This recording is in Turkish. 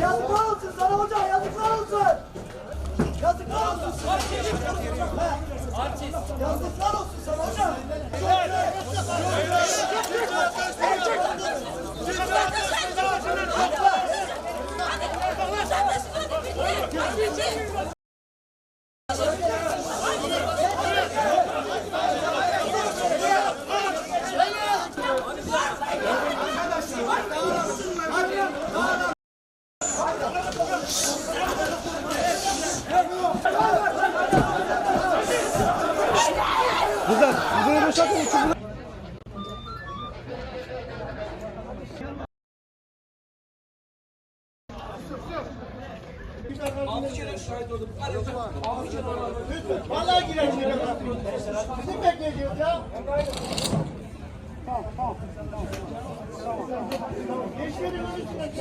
Yazıklar olsun sana hocam yazıklar olsun. Yazıklar olsun. Yazıklar olsun Güzel. Burayı boşaltın. Şu Vallahi bırakın. Bizim bekleyeceğiz ya. Tamam tamam. Geçmedim onun içine.